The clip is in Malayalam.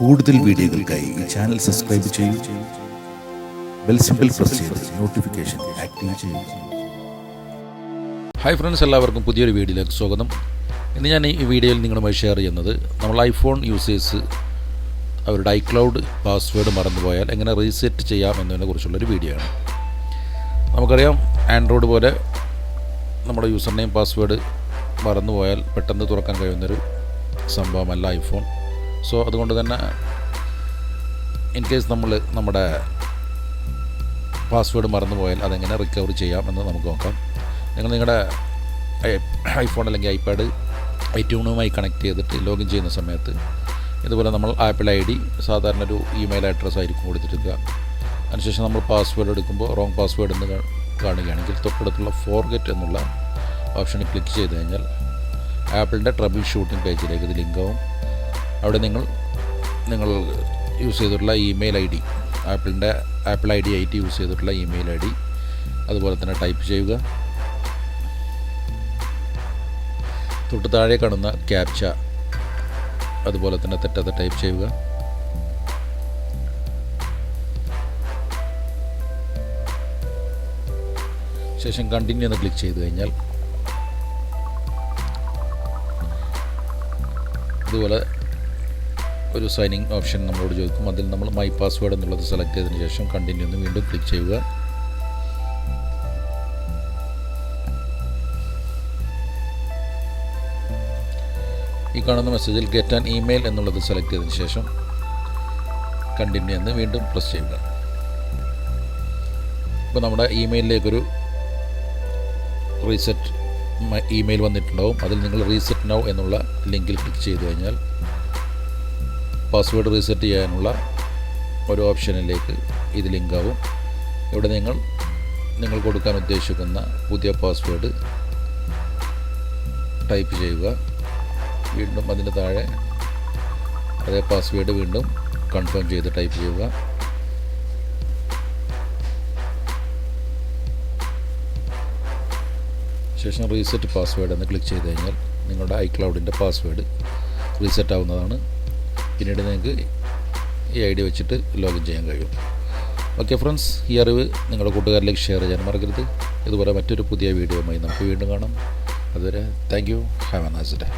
കൂടുതൽ വീഡിയോകൾക്കായി ഈ ചാനൽ സബ്സ്ക്രൈബ് ചെയ്യൂ. Bell simple press notification active ചെയ്യുക ഹായ് ഫ്രണ്ട്സ് എല്ലാവർക്കും പുതിയൊരു വീഡിയോയിലേക്ക് സ്വാഗതം. ഇന്ന് ഞാൻ ഈ വീഡിയോയിൽ നിങ്ങളുമായി ഷെയർ ചെയ്യുന്നത് നമ്മൾ ഐഫോൺ യൂസേഴ്സ് അവരുടെ ഐക്ലൗഡ് പാസ്വേഡ് മറന്നുപോയാൽ എങ്ങനെ റീസെറ്റ് ചെയ്യാം എന്നതിനെ കുറിച്ചുള്ളൊരു വീഡിയോ ആണ്. നമുക്കറിയാം ആൻഡ്രോയിഡ് പോലെ നമ്മുടെ യൂസർ നെയിം പാസ്വേഡ് മറന്നുപോയാൽ പെട്ടെന്ന് തുറക്കാൻ കഴിയുന്നൊരു സംഭവമല്ല ഐഫോൺ സോ അതുകൊണ്ട് തന്നെ ഇൻ കേസ് നമ്മൾ നമ്മുടെ പാസ്വേഡ് മറന്നുപോയാൽ അതെങ്ങനെ റിക്കവർ ചെയ്യാം എന്ന് നമുക്ക് നോക്കാം. നിങ്ങൾ നിങ്ങളുടെ ഐഫോൺ അല്ലെങ്കിൽ ഐപാഡ് ഐറ്റ്യൂണുമായി കണക്ട് ചെയ്തിട്ട് ലോഗിൻ ചെയ്യുന്ന സമയത്ത് ഇതുപോലെ നമ്മൾ ആപ്പിൾ ഐ ഡി സാധാരണ ഒരു ഇമെയിൽ അഡ്രസ്സ് ആയിരിക്കും കൊടുത്തിരിക്കുക അതിനുശേഷം നമ്മൾ പാസ്വേഡ് എടുക്കുമ്പോൾ റോങ് പാസ്വേഡ് എന്ന് കാണുകയാണെങ്കിൽ തൊട്ടടുത്തുള്ള ഫോർഗെറ്റ് എന്നുള്ള ഓപ്ഷനിൽ ക്ലിക്ക് ചെയ്ത് കഴിഞ്ഞാൽ ആപ്പിളിന്റെ ട്രബിൾ ഷൂട്ടിംഗ് പേജിലേക്ക് ഇത് ലിങ്കാവും അവിടെ നിങ്ങൾ നിങ്ങൾ യൂസ് ചെയ്തിട്ടുള്ള ഇമെയിൽ ഐ ഡി ആപ്പിളിന്റെ ആപ്പിൾ ഐ ഡി ആയിട്ട് യൂസ് ചെയ്തിട്ടുള്ള ഇമെയിൽ ഐ ഡി അതുപോലെ തന്നെ ടൈപ്പ് ചെയ്യുക. തൊട്ട് താഴെ കാണുന്ന ക്യാപ്ച അതുപോലെ തന്നെ തെറ്റാതെ ടൈപ്പ് ചെയ്യുക. ശേഷം കണ്ടിന്യൂ എന്ന് ക്ലിക്ക് ചെയ്ത് കഴിഞ്ഞാൽ ഇതുപോലെ ഒരു സൈനിങ് ഓപ്ഷൻ നമ്മളോട് ചോദിക്കും. അതിൽ നമ്മൾ മൈ പാസ്വേഡ് എന്നുള്ളത് സെലക്ട് ചെയ്തതിന് ശേഷം കണ്ടിന്യൂ എന്ന് വീണ്ടും ക്ലിക്ക് ചെയ്യുക. ഈ കാണുന്ന മെസ്സേജിൽ ഗെറ്റ് ആൻ ഇമെയിൽ എന്നുള്ളത് സെലക്ട് ചെയ്തതിന് ശേഷം കണ്ടിന്യൂ എന്ന് വീണ്ടും പ്രസ് ചെയ്യുക. ഇപ്പോൾ നമ്മുടെ ഇമെയിലിലേക്കൊരു റീസെറ്റ് ഇമെയിൽ വന്നിട്ടുണ്ടാവും. അതിൽ നിങ്ങൾ റീസെറ്റ് നൗ എന്നുള്ള ലിങ്കിൽ ക്ലിക്ക് ചെയ്തു കഴിഞ്ഞാൽ പാസ്വേഡ് റീസെറ്റ് ചെയ്യാനുള്ള ഒരു ഓപ്ഷനിലേക്ക് ഇത് ലിങ്കാവും ഇവിടെ നിങ്ങൾ നിങ്ങൾ കൊടുക്കാൻ ഉദ്ദേശിക്കുന്ന പുതിയ പാസ്വേഡ് ടൈപ്പ് ചെയ്യുക. വീണ്ടും അതിന് താഴെ അതേ പാസ്വേഡ് വീണ്ടും കൺഫേം ചെയ്ത് ടൈപ്പ് ചെയ്യുക. ശേഷം റീസെറ്റ് പാസ്വേഡ് എന്ന് ക്ലിക്ക് ചെയ്ത് കഴിഞ്ഞാൽ നിങ്ങളുടെ ഐക്ലൗഡിന്റെ പാസ്വേഡ് റീസെറ്റ് ആവുന്നതാണ്. പിന്നീട് നിങ്ങൾക്ക് ഈ ഐ ഡി വെച്ചിട്ട് ലോഗിൻ ചെയ്യാൻ കഴിയും. ഓക്കെ ഫ്രണ്ട്സ് ഈ അറിവ് നിങ്ങളുടെ കൂട്ടുകാരിലേക്ക് ഷെയർ ചെയ്യാൻ മറക്കരുത്. ഇതുപോലെ മറ്റൊരു പുതിയ വീഡിയോയുമായി നമുക്ക് വീണ്ടും കാണാം. അതുവരെ thank you have a nice day